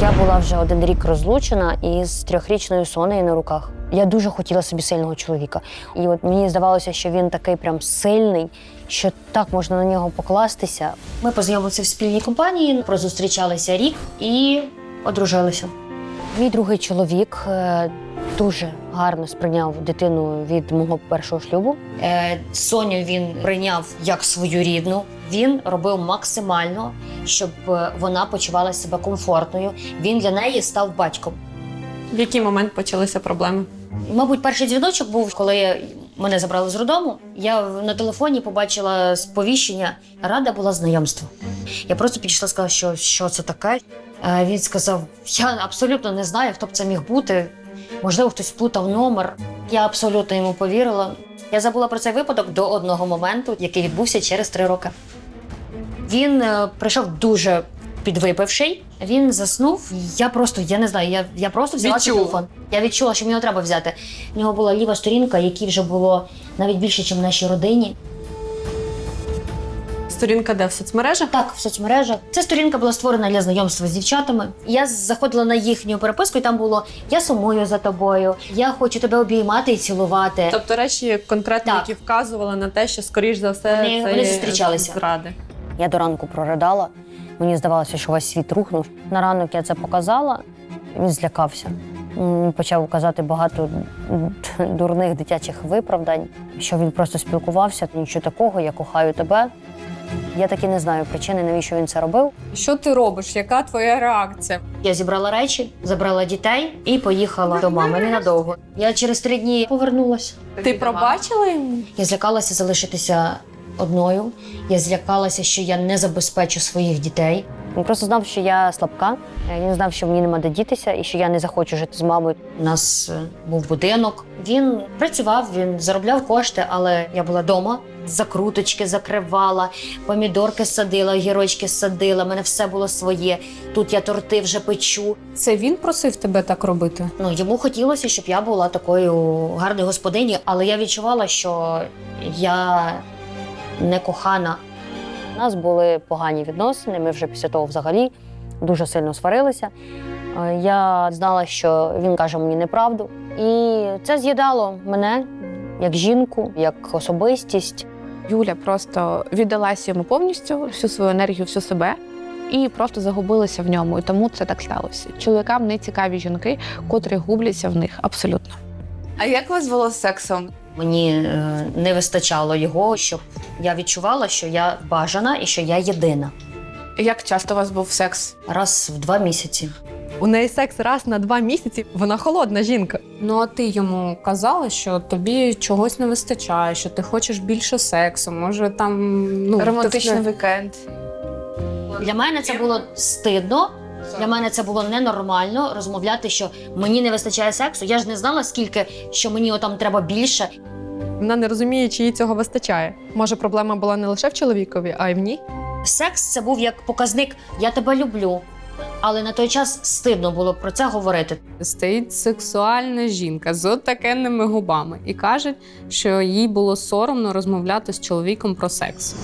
Я була вже один рік розлучена із трьохрічною сонею на руках. Я дуже хотіла собі сильного чоловіка. І от мені здавалося, що він такий прям сильний, що так можна на нього покластися. Ми познайомилися в спільній компанії, прозустрічалися рік і одружилися. Мій другий чоловік е, дуже гарно сприйняв дитину від мого першого шлюбу. Е, Соню він прийняв як свою рідну. Він робив максимально, щоб е, вона почувала себе комфортною. Він для неї став батьком. В який момент почалися проблеми? Мабуть, перший дзвіночок був, коли мене забрали з роддому. Я на телефоні побачила сповіщення. Рада була знайомству. Я просто підійшла, сказала, що, що це таке. Е, Він сказав: я абсолютно не знаю, хто б це міг бути. Можливо, хтось плутав номер. Я абсолютно йому повірила. Я забула про цей випадок до одного моменту, який відбувся через три роки. Він е, прийшов дуже підвипивший. Він заснув. Я просто, я не знаю, я, я просто взяла цей Відчула. телефон. Я відчула, що мені його треба взяти. У нього була ліва сторінка, якій вже було навіть більше, ніж в нашій родині. Сторінка де в соцмережах? Так, в соцмережах. Ця сторінка була створена для знайомства з дівчатами. Я заходила на їхню переписку, і там було Я сумую за тобою, я хочу тебе обіймати і цілувати. Тобто речі конкретно, Так. які вказували на те, що скоріш за все Вони- це вони є зустрічалися. зради. Я до ранку проридала. Мені здавалося, що весь світ рухнув. На ранок я це показала. Він злякався. М, Почав казати багато дурних дитячих виправдань, що він просто спілкувався, нічого такого, я кохаю тебе. Я таки не знаю причини, навіщо він це робив. Що ти робиш? Яка твоя реакція? Я зібрала речі, забрала дітей і поїхала до мами ненадовго. Я через три дні повернулася. Ти пробачила йому? Я злякалася залишитися одною. Я злякалася, що я не забезпечу своїх дітей. Він просто знав, що я слабка. Він знав, що мені нема де дітися і що я не захочу жити з мамою. У нас е, був будинок. Він працював, він заробляв кошти, але я була вдома. Закруточки закривала, помідорки садила, гірочки садила. У мене все було своє. Тут я торти вже печу. Це він просив тебе так робити? Ну йому хотілося, щоб я була такою гарною господині, але я відчувала, що я не кохана. У нас були погані відносини. Ми вже після того взагалі дуже сильно сварилися. Е, Я знала, що він каже мені неправду, і це з'їдало мене як жінку, як особистість. Юля просто віддалася йому повністю всю свою енергію, всю себе. І просто загубилася в ньому, і тому це так сталося. Чоловікам не цікаві жінки, котрі губляться в них абсолютно. А як у вас було з сексом? Мені е, не вистачало його, щоб я відчувала, що я бажана і що я єдина. Як часто у вас був секс? Раз в два місяці. У неї секс раз на два місяці. Вона холодна жінка. Ну а ти йому казала, що тобі чогось не вистачає, що ти хочеш більше сексу. Може там ну Романтичний ти... вікенд. Для мене це було стидно. Для мене це було ненормально розмовляти, що мені не вистачає сексу. Я ж не знала, скільки що мені там треба більше. Вона не розуміє, чи їй цього вистачає. Може, проблема була не лише в чоловікові, а й в ній. Секс це був як показник Я тебе люблю. Але на той час стидно було про це говорити. стоїть сексуальна жінка з отакенними губами і каже, що їй було соромно розмовляти з чоловіком про секс.